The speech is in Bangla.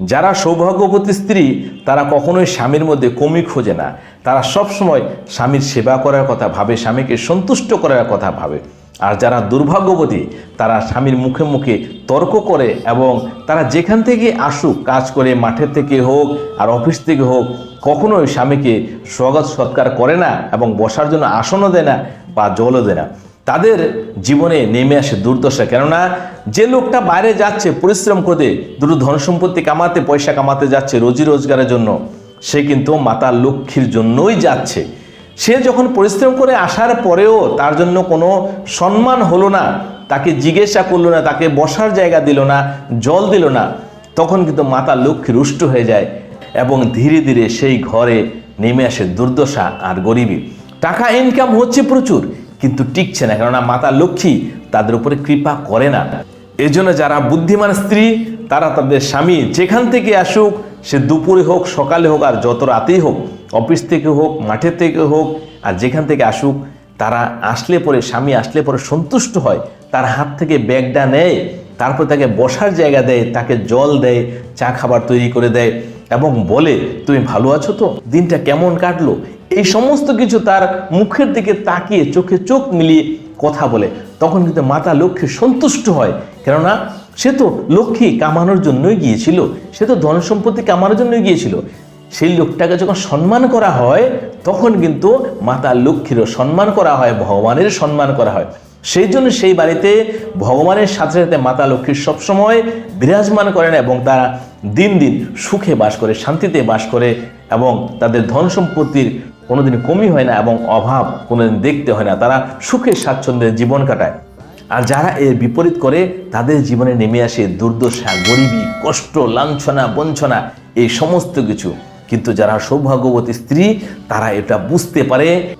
যারা সৌভাগ্যবতী স্ত্রী, তারা কখনোই স্বামীর মধ্যে কমি খোঁজে না। তারা সব সময় স্বামীর সেবা করার কথা ভাবে, স্বামীকে সন্তুষ্ট করার কথা ভাবে। আর যারা দুর্ভাগ্যবতী, তারা স্বামীর মুখে মুখে তর্ক করে এবং তারা যেখান থেকে আসুক, কাজ করে মাঠের থেকে হোক আর অফিস থেকে হোক, কখনোই স্বামীকে স্বাগত সৎকার করে না এবং বসার জন্য আসনও দেয় না বা জলও দেয় না। তাদের জীবনে নেমে আসে দুর্দশা। কেননা যে লোকটা বাইরে যাচ্ছে, পরিশ্রম করতে দুটো ধন সম্পত্তি কামাতে, পয়সা কামাতে যাচ্ছে রোজি রোজগারের জন্য, সে কিন্তু মাতা লক্ষ্মীর জন্যই যাচ্ছে। সে যখন পরিশ্রম করে আসার পরেও তার জন্য কোনো সম্মান হলো না, তাকে জিজ্ঞাসা করল না, তাকে বসার জায়গা দিল না, জল দিল না, তখন কিন্তু মাতা লক্ষ্মী রুষ্ট হয়ে যায় এবং ধীরে ধীরে সেই ঘরে নেমে আসে দুর্দশা আর গরিবী। টাকা ইনকাম হচ্ছে প্রচুর কিন্তু টিকছে না, কেননা মাতা লক্ষ্মী তাদের উপরে কৃপা করে না। এই জন্য যারা বুদ্ধিমান স্ত্রী, তারা তাদের স্বামী যেখান থেকে আসুক, সে দুপুরে হোক, সকালে হোক, আর যত রাতেই হোক, অফিস থেকে হোক মাঠের থেকে হোক, আর যেখান থেকে আসুক, তারা আসলে পরে, স্বামী আসলে পরে সন্তুষ্ট হয়, তার হাত থেকে ব্যাগটা নেয়, তারপর তাকে বসার জায়গা দেয়, তাকে জল দেয়, চা খাবার তৈরি করে দেয়। এবং বলে, তুমি ভালো আছো তো? দিনটা কেমন কাটলো? এই সমস্ত কিছু তার মুখের দিকে তাকিয়ে চোখে চোখ মিলিয়ে কথা বলে। তখন কিন্তু মাতা লক্ষ্মী সন্তুষ্ট হয়। কেননা, সে তো লক্ষ্মী কামানোর জন্যই গিয়েছিল। সে তো ধন সম্পত্তি কামানোর জন্যই গিয়েছিল। সেই লোকটাকে যখন সম্মান করা হয়, তখন কিন্তু মাতা লক্ষ্মীরও সম্মান করা হয় ভগবানের সম্মান করা হয়। সেই জন্য সেই বাড়িতে ভগবানের সাথে সাথে মাতা লক্ষ্মীর সবসময় বিরাজমান করেন এবং তারা দিন দিন সুখে বাস করে, শান্তিতে বাস করে এবং তাদের ধন সম্পত্তির কোনোদিন কমই হয় না এবং অভাব কোনোদিন দেখতে হয় না। তারা সুখে স্বাচ্ছন্দ্যে জীবন কাটায়। আর যারা এর বিপরীত করে, তাদের জীবনে নেমে আসে দুর্দশা, গরিবী, কষ্ট, লাঞ্ছনা, বঞ্চনা, এই সমস্ত কিছু। কিন্তু যারা সৌভাগ্যবতী স্ত্রী, তারা এটা বুঝতে পারে